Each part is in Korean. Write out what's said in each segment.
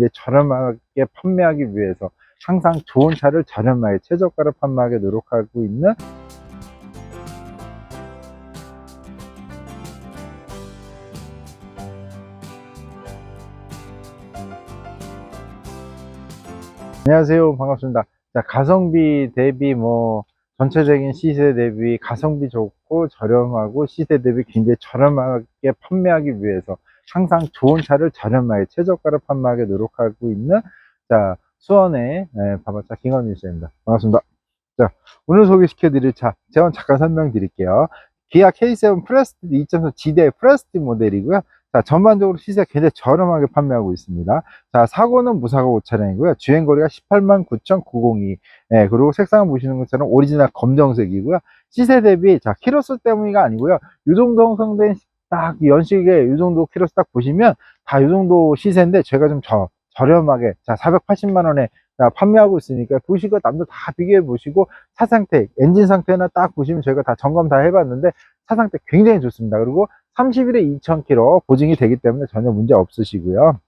굉장히 저렴하게 판매하기 위해서 항상 좋은 차를 저렴하게 최저가로 판매하게 노력하고 있는 안녕하세요. 반갑습니다. 자 가성비 대비 뭐 전체적인 시세 대비 가성비 좋고 저렴하고 시세 대비 굉장히 저렴하게 판매하기 위해서 항상 좋은 차를 저렴하게 최저가로 판매하게 노력하고 있는 자 수원의 네, 바바차 김건민 씨입니다 반갑습니다 자 오늘 소개시켜 드릴 차 제가 잠깐 설명드릴게요 기아 K7 프레스티 2.4 GDI 프레스티 모델이고요 자, 전반적으로 시세가 굉장히 저렴하게 판매하고 있습니다. 자, 사고는 무사고 차량이고요. 주행거리가 18만 9,902. 예, 그리고 색상을 보시는 것처럼 오리지널 검정색이고요. 시세 대비, 자, 키로수 때문이가 아니고요. 형성된 딱 연식의 이 정도 키로수 딱 보시면 다 이 정도 시세인데 제가 좀 저, 저렴하게, 자, 480만원에 판매하고 있으니까 보시고 남들 다 비교해 보시고 차 상태, 엔진 상태나 딱 보시면 저희가 다 점검 다 해봤는데 차 상태 굉장히 좋습니다. 그리고 30일에 2,000km 보증이 되기 때문에 전혀 문제 없으시고요.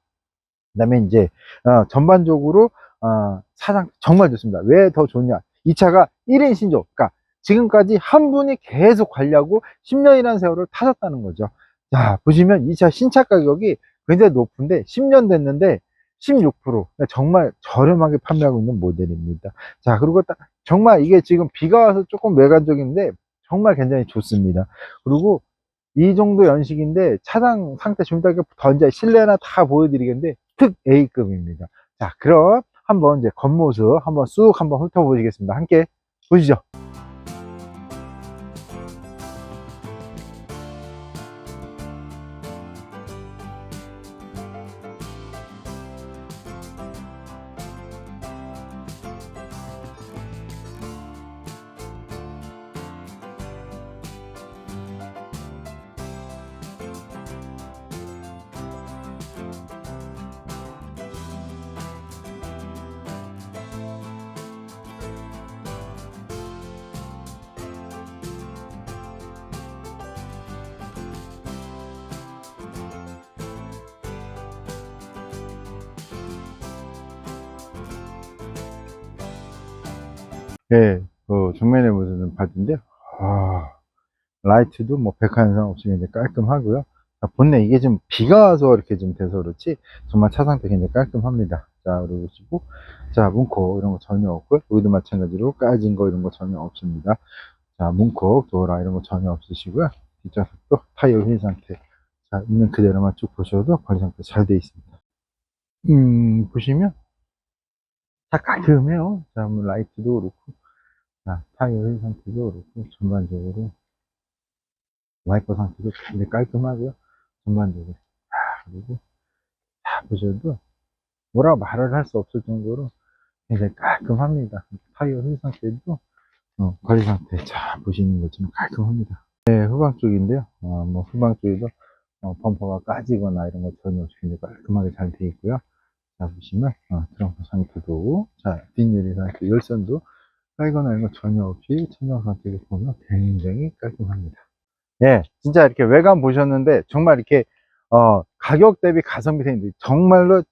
그 다음에 이제, 어, 전반적으로, 어, 차상 정말 좋습니다. 왜 더 좋냐? 이 차가 1인 신조. 그러니까 지금까지 한 분이 계속 관리하고 10년이라는 세월을 타셨다는 거죠. 자, 보시면 이 차 신차 가격이 굉장히 높은데 10년 됐는데 16% 그러니까 정말 저렴하게 판매하고 있는 모델입니다. 자, 그리고 딱 정말 이게 지금 비가 와서 조금 외관적인데 정말 굉장히 좋습니다. 그리고 이 정도 연식인데 차량 상태 좀 이따 더 이제 실내나 다 보여드리겠는데 특 A급입니다. 자, 그럼 한번 이제 겉모습 한번 쑥 한번 훑어보시겠습니다. 함께 보시죠. 네, 그 정면에 보시는 바디인데, 아, 라이트도 뭐 백한 이상 없이 굉장히 깔끔하고요. 자, 본네 이게 좀 비가 와서 이렇게 좀 돼서 그렇지, 정말 차 상태 굉장히 깔끔합니다. 자, 그리고 보시고, 자, 문콕 이런 거 전혀 없고요. 여기도 마찬가지로 까진 거 이런 거 전혀 없습니다. 자, 문콕, 도어라 이런 거 전혀 없으시고요. 뒷좌석도 타이어 휠 상태. 자, 있는 그대로만 쭉 보셔도 관리 상태 잘 돼 있습니다. 음, 보시면, 다 깔끔해요. 자, 뭐 라이트도 그렇고, 자, 타이어 휠 상태도 그렇고, 전반적으로, 와이퍼 상태도 굉장히 깔끔하고요. 전반적으로. 자, 그리고, 자, 보셔도, 뭐라고 말을 할 수 없을 정도로 굉장히 깔끔합니다. 타이어 휠 상태도, 어, 관리 상태. 자, 보시는 것처럼 깔끔합니다. 네, 후방 쪽인데요. 어, 뭐, 후방 쪽에도, 어, 범퍼가 까지거나 이런 거 전혀 없이 굉장히 깔끔하게 잘 되어 있고요. 자, 보시면, 어, 트렁크 상태도, 자, 뒷유리 상태, 열선도 깔거나 이런 거 전혀 없이 천정 상태를 보면 굉장히 깔끔합니다. 예, 진짜 이렇게 외관 보셨는데, 정말 이렇게, 어, 가격 대비 가성비 되는데, 정말로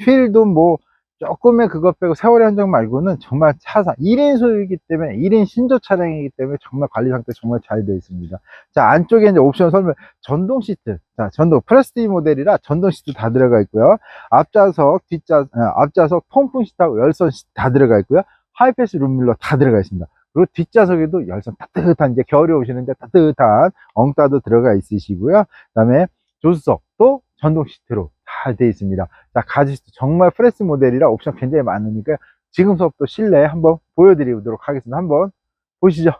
휠도 뭐, 조금의 그것 빼고 세월의 흔적 말고는 정말 차상 1인 소유이기 때문에 1인 신조 차량이기 때문에 정말 관리 상태 정말 잘 되어 있습니다. 자 안쪽에 이제 옵션 설명 전동 시트 자 전동 프레스티 모델이라 전동 시트 다 들어가 있고요. 앞좌석 뒷좌 아, 앞좌석 통풍 시트하고 열선 시트 다 들어가 있고요. 하이패스 룸밀러 다 들어가 있습니다. 그리고 뒷좌석에도 열선 따뜻한 이제 겨울에 오시는데 따뜻한 엉따도 들어가 있으시고요. 그다음에 조수석도 전동 시트로 잘 되어 있습니다. 자, 가지시트 정말 프레스 모델이라 옵션 굉장히 많으니까 지금 수업도 실내 한번 보여드리도록 하겠습니다. 한번 보시죠.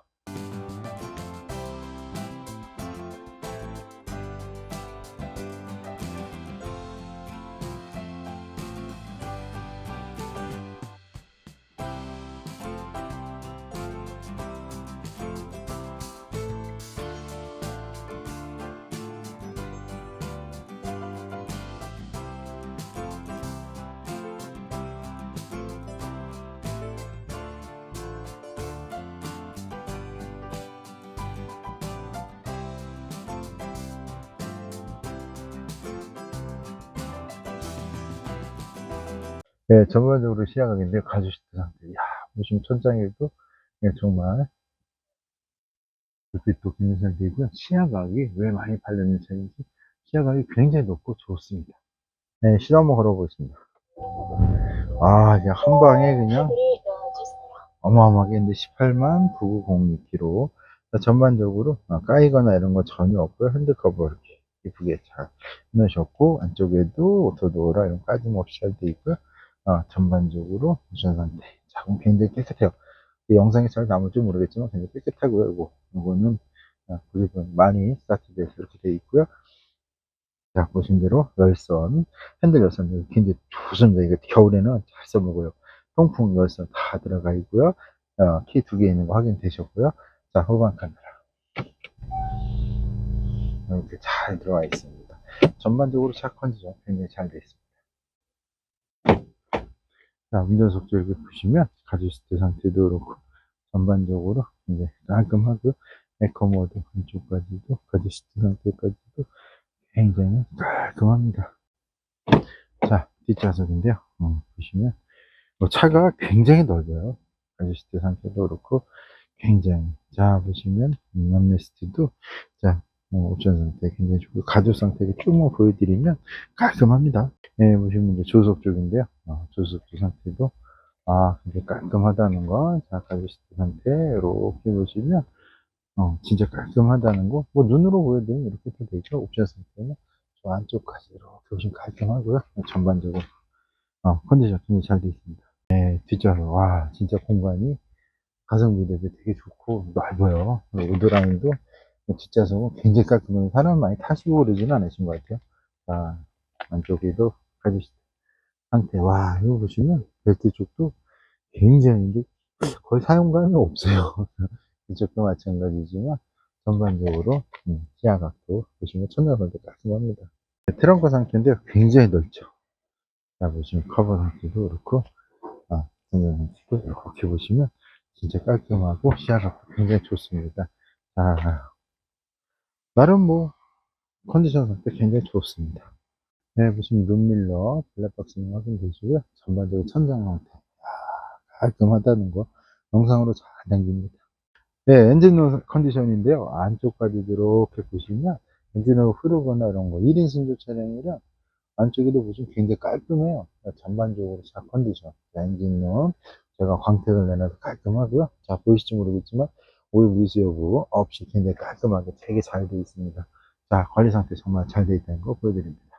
네, 전반적으로 시야각인데 가주시트 상태. 야, 보시면 천장에도 네, 정말 불빛도 잘 되고요. 시야각이 왜 많이 팔리는 차인지 시야각이 굉장히 높고 좋습니다. 네, 시도 한번 걸어보겠습니다. 아, 그냥 한 방에 그냥 어마어마하게 했는데 18만 9902km. 전반적으로 아, 까이거나 이런 거 전혀 없고요. 핸드커버 이렇게 이쁘게 잘 해놓으셨고 안쪽에도 오토도어라 이런 거 빠짐없이 잘 돼 있고요. 아, 전반적으로 무전 상태. 작은 굉장히 깨끗해요. 이 영상에 잘 남을지 모르겠지만 굉장히 깨끗하고요. 이거 이거는 아, 구입은 많이 스타트돼서 이렇게 돼 있고요. 자 보신 대로 열선 핸들 열선 굉장히 좋습니다. 이거 겨울에는 잘 써먹어요. 통풍 열선 다 들어가 있고요. 어, 키두 개 있는 거 확인되셨고요. 자 후방 카메라 이렇게 잘 들어가 있습니다. 전반적으로 차 컨디션 굉장히 잘 되어 있습니다. 자 운전석도 이렇게 보시면 가죽시트 상태도 그렇고 전반적으로 이제 깔끔하고 에코 모드 안쪽까지도 가죽시트 상태까지도 굉장히 깔끔합니다. 자 뒷좌석인데요. 어, 보시면 뭐 차가 굉장히 넓어요. 가죽시트 상태도 그렇고 굉장히 자 보시면 암레스트도 자 어, 옵션 상태 굉장히 좋고 가죽 상태를 쭉만 보여드리면 깔끔합니다. 네, 보시면 이제 조석 쪽인데요. 어, 조석 쪽 상태도 아 굉장히 깔끔하다는 거. 자 가죽시트 상태 이렇게 보시면 어, 진짜 깔끔하다는 거. 뭐 눈으로 보여드리면 이렇게 또 되죠. 옵션 상태는 저 안쪽까지 이렇게 보시면 깔끔하고요. 전반적으로 어, 컨디션 굉장히 잘 되어 있습니다. 네, 뒷좌석 와 진짜 공간이 가성비 대비 되게 좋고 넓어요. 우드라인도 뒷좌석은 굉장히 깔끔해요. 사람 많이 타시고 그러지는 않으신 것 같아요. 자, 안쪽에도 가주시 상태. 와, 이거 보시면 벨트 쪽도 굉장히 거의 사용감이 없어요. 이쪽도 마찬가지지만 전반적으로 음, 시야각도 보시면 천장선도 깔끔합니다. 트렁크 상태인데 굉장히 넓죠. 자, 보시면 커버 상태도 그렇고 아, 천장 상태도 이렇게 보시면 진짜 깔끔하고 시야각도 굉장히 좋습니다. 자, 나름 뭐 컨디션 상태 굉장히 좋습니다. 네, 보시면 룸밀러, 블랙박스는 확인되시고요. 전반적으로 천장 상태 아, 깔끔하다는 거 영상으로 잘 당깁니다. 네, 엔진룸 컨디션인데요. 안쪽까지 이렇게 보시면 엔진으로 흐르거나 이런 거 1인 신조 차량이라 안쪽에도 보시면 굉장히 깔끔해요. 전반적으로 차 컨디션, 엔진룸 제가 광택을 내놔서 깔끔하고요. 자 보이실지 모르겠지만 오일 리스 여부 없이 굉장히 깔끔하게 되게 잘 되어 있습니다. 자 관리 상태 정말 잘 되어 있다는 거 보여드립니다.